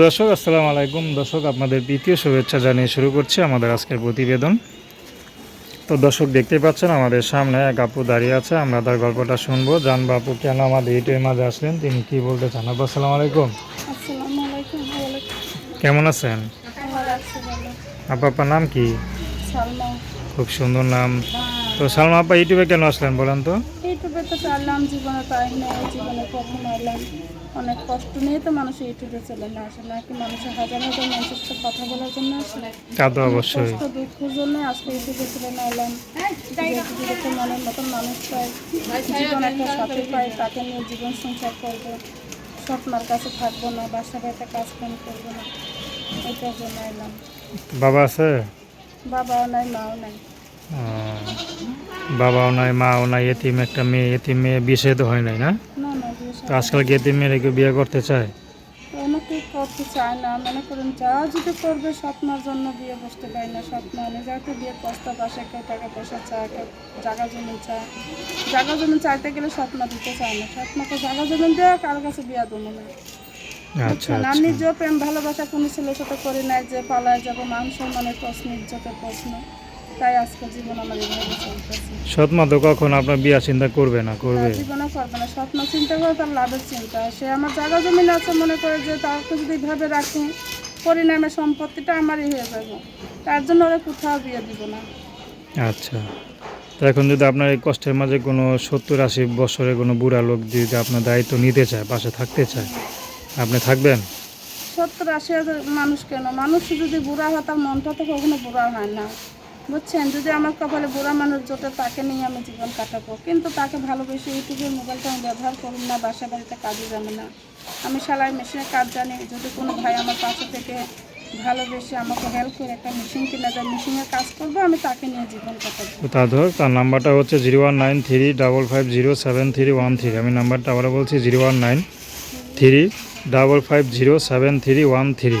দর্শক আসসালামু আলাইকুম। দর্শক আপনাদের দ্বিতীয় শুভেচ্ছা জানিয়ে শুরু করছি আমাদের আজকের প্রতিবেদন। তো দর্শক দেখতেই পাচ্ছেন আমাদের সামনে এক আপু দাঁড়িয়ে আছে। আমরা তার গল্পটা শুনব। জানব আপু কেন আমাদের ইউটিউবের মাঝে আসলেন? তিনি কি বলতে চান? আপু আসসালামু আলাইকুম। কেমন আছেন? আপা আপনার নাম কি? খুব সুন্দর নাম। তো সালমা আপা ইউটিউবে কেন আসলেন বলেন তো? ইউটিউবে তো চাললাম জীবনে টাইম নেই জীবনে প্রথম এলাম অনেক কষ্ট নিয়ে তো মানুষ ইউটিউবে চলে না আসে নাকি মানুষের হাজার হাজার মানুষের সাথে কথা বলার জন্য আসে অবশ্যই কষ্ট দুঃখের জন্য আজকে ইউটিউবে চলে না এলাম যেরকম মনের মতন মানুষ পাই। জীবন একটা সাথে পাই তাকে নিয়ে জীবন সংসার করব। স্বপ্নার কাছে থাকব না বাসা বাড়িতে কাজ কাম করব না। এটার জন্য এলাম বাবা আছে? বাবাও নাই মাও নাই। বাবাও নাই মাও নাই এতিম একটা মেয়ে এতিম মেয়ে বিয়ে তো হয় নাই না? না না তো আজকাল কি এতিম মেয়েরা কেউ বিয়ে করতে চায়? অনেকে করতে চায় না। মনে করেন যা যদি করবে স্বপ্নের জন্য বিয়ে বসতে পারে না। স্বপ্ন যাতে বিয়ে প্রস্তাব আসে কেউ টাকা পয়সা চায় কেউ জমি চায়। জমি চাইতে গেলে স্বপ্ন দিতে চায় না। স্বপ্নকে জমি দেওয়া কারও কাছে বিয়ে দেবো না। আচ্ছা? আমি আচ্ছা। প্রেম ভালোবাসা কোনো ছেলের সাথে করি নাই যে পালায় যাব মান সম্মানের প্রশ্ন ইজ্জতের প্রশ্ন। তাই আজকে জীবন আমার এইভাবে চলতেছে। সৎমা তো কখন আপনার বিয়া চিন্তা করবে না করবে? জীবনে করবে না স্বপ্ন চিন্তা করে তার লাভের চিন্তা। সে আমার জায়গা জমিন আছে মনে করে যে তাকে যদি ভাবে রাখি পরিণামে সম্পত্তিটা আমারই হয়ে যাবে। তার জন্য ওরা কোথাও বিয়ে দিব না। আচ্ছা। তো এখন যদি আপনার এই কষ্টের মাঝে কোনো সত্তর আশি বছরের কোনো বুড়া লোক যদি আপনার দায়িত্ব নিতে চায় পাশে থাকতে চায় আপনি থাকবেন? সত্তর আশি হাজার মানুষ কেন? মানুষ যদি বুড়া হয় তার মনটা তো কখনো বুড়া হয় না। বুঝছেন? যদি আমার কপালে বুড়া মানুষ জোটে, তাকে নিয়ে আমি জীবন কাটাবো। কিন্তু তাকে ভালোবেসে ইউটিউবের মোবাইলটা আমি ব্যবহার করুন না বাসা বাড়িতে কাজে যাবে না। আমি সেলাই মেশিনের কাজ জানি, যদি কোনো ভাই আমার পাশে থেকে ভালোবেসে আমাকে হেল্প করে একটা মেশিন কিনে দেয় মেশিনের কাজ করব, আমি তাকে নিয়ে জীবন কাটাবো। তা ধর, তার নাম্বারটা হচ্ছে zero one nine three double five zero seven three one three. আমি নাম্বারটা আবারও বলছি, zero one nine three double five zero seven three one three.